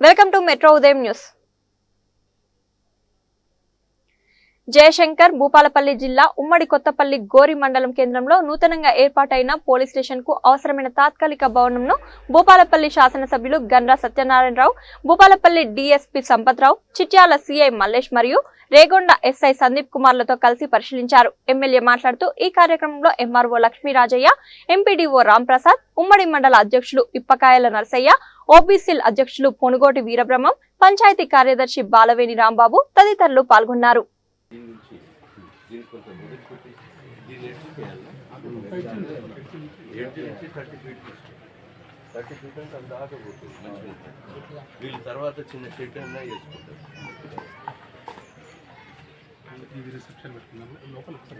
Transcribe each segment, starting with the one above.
Welcome to metro ఉదయం news Jayashankar Bhupalpally జిల్లా ఉమ్మడి కొత్తపల్లి గోరి మండలం కేంద్రంలో నూతనంగా ఏర్పాటైన పోలీస్ స్టేషన్కు అవసరమైన తాత్కాలిక భవనంను భూపాలపల్లి శాసనసభ్యులు గండ్రా సత్యనారాయణరావు భూపాలపల్లి డిఎస్పీ సంపత్రావు చిట్యాల సిఐ మల్లేష్ మరియు రేగొండ ఎస్ఐ సందీప్ కుమార్లతో కలిసి పరిశీలించారు. ఎమ్మెల్యే మాట్లాడుతూ ఈ కార్యక్రమంలో ఎంఆర్ఓ లక్ష్మీరాజయ్య ఎంపీడీఓ రాంప్రసాద్ ఉమ్మడి మండల అధ్యక్షులు ఇప్పకాయల నరసయ్య ఓబీసీల్ అధ్యక్షులు పొనుగోటి వీరబ్రహ్మం పంచాయతీ కార్యదర్శి బాలవేణి రాంబాబు తదితరులు పాల్గొన్నారు. దీని నుంచి దీని కొంచెం వదిలిపెట్టి దీన్ని ఎడ్జ్ ఎడ్జ్ నుంచి థర్టీ ఫీట్ థర్టీ ఫీట్ అంటే అంత దాకా పోతుంది. మంచిగా. వీళ్ళు తర్వాత చిన్న షెడ్ అన్నా వేసుకుంటారు. ఇది రిసెప్షన్ పెట్టుకున్నాము లోపల ఒకసారి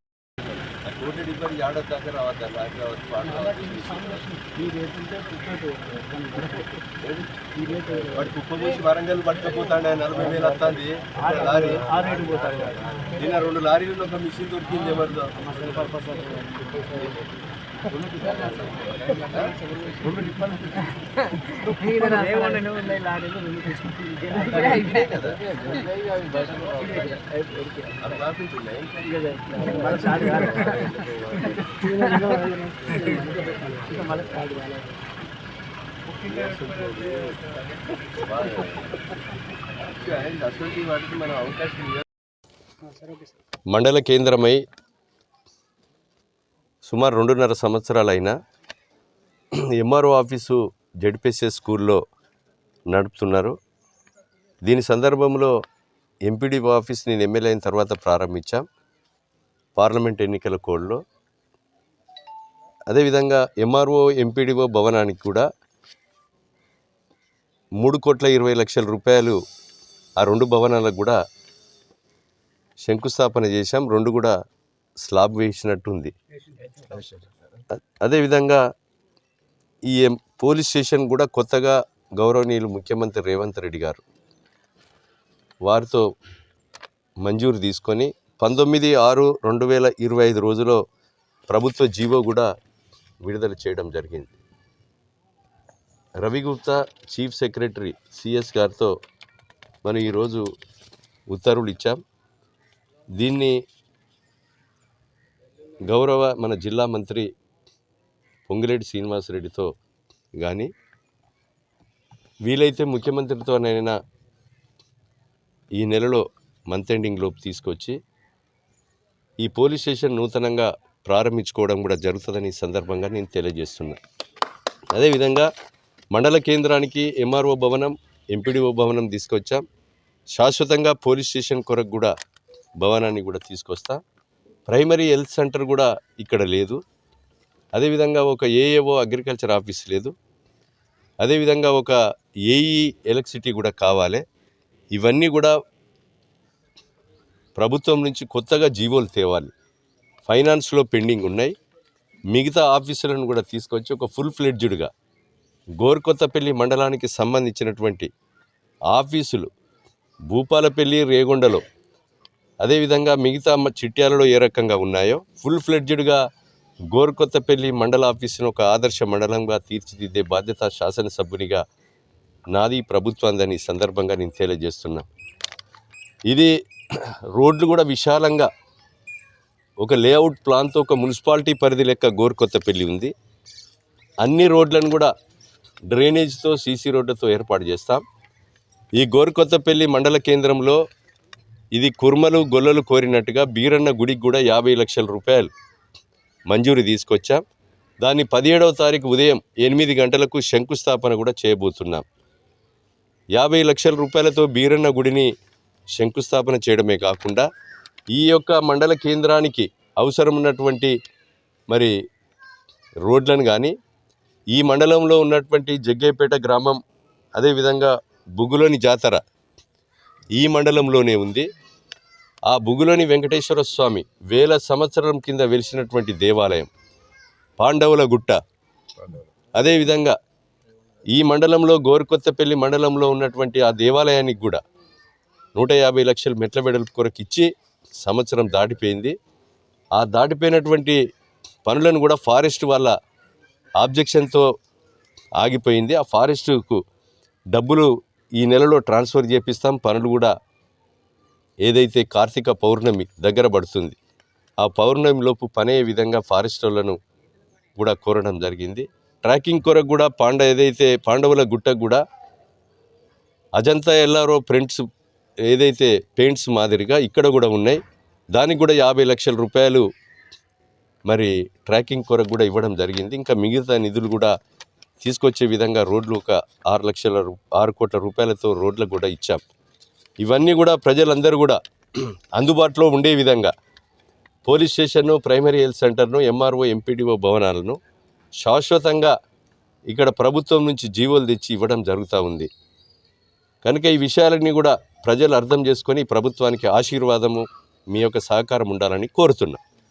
కోటి డిబ్బర్ ఏడాది దాకా రావద్దా? వాళ్ళు వాడు కుప్ప మూసి వరంగల్ పట్టుకపోతాడు నలభై వేలు వస్తుంది. లారీ. నిన్న రెండు లారీలు ఒక మిషన్ దొరికింది ఎవరిదో. మండల కేంద్రమై సుమారు రెండున్నర సంవత్సరాలైన ఎంఆర్ఓ ఆఫీసు జడ్పిఎస్ఎస్ స్కూల్లో నడుపుతున్నారు. దీని సందర్భంలో ఎంపీడీ ఆఫీస్ నేను ఎమ్మెల్యే అయిన తర్వాత ప్రారంభించాం. పార్లమెంట్ ఎన్నికల కోడ్లో. అదేవిధంగా ఎంఆర్ఓ ఎంపీడీఓ భవనానికి కూడా మూడు కోట్ల ఇరవై లక్షల రూపాయలు ఆ రెండు భవనాలకు కూడా శంకుస్థాపన చేశాం. రెండు కూడా స్లాబ్ వేసినట్టు ఉంది అ- అదేవిధంగా ఈ పోలీస్ స్టేషన్ కూడా కొత్తగా గౌరవనీయులు ముఖ్యమంత్రి రేవంత్ రెడ్డి గారు వారితో మంజూరు తీసుకొని పంతొమ్మిది ఆరు రెండు వేల ఇరవై ఐదు రోజులో ప్రభుత్వ జీవో కూడా విడుదల చేయడం జరిగింది. Ravi Gupta chief secretary CS గారితో మనం ఈరోజు ఉత్తర్వులు ఇచ్చాం. దీన్ని గౌరవ మన జిల్లా మంత్రి పొంగిరెడ్డి శ్రీనివాసరెడ్డితో కానీ వీలైతే ముఖ్యమంత్రితోనైనా ఈ నెలలో మంత్ ఎండింగ్ లోపు తీసుకొచ్చి ఈ పోలీస్ స్టేషన్ నూతనంగా ప్రారంభించుకోవడం కూడా జరుగుతుందని ఈ సందర్భంగా నేను తెలియజేస్తున్నా. అదేవిధంగా మండల కేంద్రానికి ఎంఆర్ఓ భవనం ఎంపీడీఓ భవనం తీసుకొచ్చాం. శాశ్వతంగా పోలీస్ స్టేషన్ కొరకు కూడా భవనాన్ని కూడా తీసుకొస్తా. ప్రైమరీ హెల్త్ సెంటర్ కూడా ఇక్కడ లేదు. అదేవిధంగా ఒక ఏఏఓ అగ్రికల్చర్ ఆఫీస్ లేదు. అదేవిధంగా ఒక ఏఈ ఎలక్ట్రిసిటీ కూడా కావాలి. ఇవన్నీ కూడా ప్రభుత్వం నుంచి కొత్తగా జీవోలు తేవాలి. ఫైనాన్స్లో పెండింగ్ ఉన్నాయి. మిగతా ఆఫీసులను కూడా తీసుకొచ్చి ఒక ఫుల్ ఫ్లెడ్జ్డ్గా గోర్కొత్తపల్లి మండలానికి సంబంధించినటువంటి ఆఫీసులు భూపాలపల్లి రేగొండలో అదేవిధంగా మిగతా చిట్యాలలో ఏ రకంగా ఉన్నాయో ఫుల్ ఫ్లెడ్జ్డ్గా గోర్కొత్తపల్లి మండల ఆఫీసును ఒక ఆదర్శ మండలంగా తీర్చిదిద్దే బాధ్యత శాసనసభ్యునిగా నాది ప్రభుత్వాందని సందర్భంగా నేను తెలియజేస్తున్నా. ఇది రోడ్లు కూడా విశాలంగా ఒక లేఅవుట్ ప్లాన్తో ఒక మున్సిపాలిటీ పరిధి లెక్క గోర్కొత్తపల్లి ఉంది. అన్ని రోడ్లను కూడా డ్రైనేజ్తో సీసీ రోడ్లతో ఏర్పాటు చేస్తాం. ఈ గోర్కొత్తపల్లి మండల కేంద్రంలో ఇది కుర్మలు గొల్లలు కోరినట్టుగా బీరన్న గుడికి కూడా యాభై లక్షల రూపాయలు మంజూరు తీసుకొచ్చాం. దాన్ని పదిహేడవ తారీఖు ఉదయం ఎనిమిది గంటలకు శంకుస్థాపన కూడా చేయబోతున్నాం. యాభై లక్షల రూపాయలతో బీరన్న గుడిని శంకుస్థాపన చేయడమే కాకుండా ఈ యొక్క మండల కేంద్రానికి అవసరం ఉన్నటువంటి మరి రోడ్లను కానీ ఈ మండలంలో ఉన్నటువంటి జగ్గేపేట గ్రామం అదేవిధంగా బుగులోని జాతర ఈ మండలంలోనే ఉంది. ఆ బుగులోని వెంకటేశ్వర స్వామి వేల సంవత్సరం కింద వెలిసినటువంటి దేవాలయం. పాండవుల గుట్ట. అదేవిధంగా ఈ మండలంలో గోరుకొత్తపల్లి మండలంలో ఉన్నటువంటి ఆ దేవాలయానికి కూడా నూట యాభై లక్షల మెట్ల వెడల్పు కొరకు ఇచ్చి సంవత్సరం దాటిపోయింది. ఆ దాటిపోయినటువంటి పనులను కూడా ఫారెస్ట్ వాళ్ళ ఆబ్జెక్షన్తో ఆగిపోయింది. ఆ ఫారెస్ట్కు డబ్బులు ఈ నెలలో ట్రాన్స్ఫర్ చేపిస్తాం. పనులు కూడా ఏదైతే కార్తీక పౌర్ణమి దగ్గర పడుతుంది ఆ పౌర్ణమి లోపు పనే విధంగా ఫారెస్టర్లను కూడా కోరడం జరిగింది. ట్రాకింగ్ కొరకు కూడా పాండ ఏదైతే పాండవుల గుట్టకు కూడా అజంతా ఎల్లారో ప్రింట్స్ ఏదైతే పెయింట్స్ మాదిరిగా ఇక్కడ కూడా ఉన్నాయి. దానికి కూడా యాభై లక్షల రూపాయలు మరి ట్రాకింగ్ కొరకు కూడా ఇవ్వడం జరిగింది. ఇంకా మిగతా నిధులు కూడా తీసుకొచ్చే విధంగా రోడ్లు ఒక ఆరు లక్షల రూ- ఆరు కోట్ల రూపాయలతో రోడ్లకు కూడా ఇచ్చాం. ఇవన్నీ కూడా ప్రజలందరూ కూడా అందుబాటులో ఉండే విధంగా పోలీస్ స్టేషన్ను ప్రైమరీ హెల్త్ సెంటర్ను ఎంఆర్ఓ ఎంపీడీఓ భవనాలను శాశ్వతంగా ఇక్కడ ప్రభుత్వం నుంచి జీవోలు తెచ్చి ఇవ్వడం జరుగుతూ ఉంది. కనుక ఈ విషయాలన్నీ కూడా ప్రజలు అర్థం చేసుకొని ప్రభుత్వానికి ఆశీర్వాదము మీ యొక్క సహకారం ఉండాలని కోరుతున్నాం.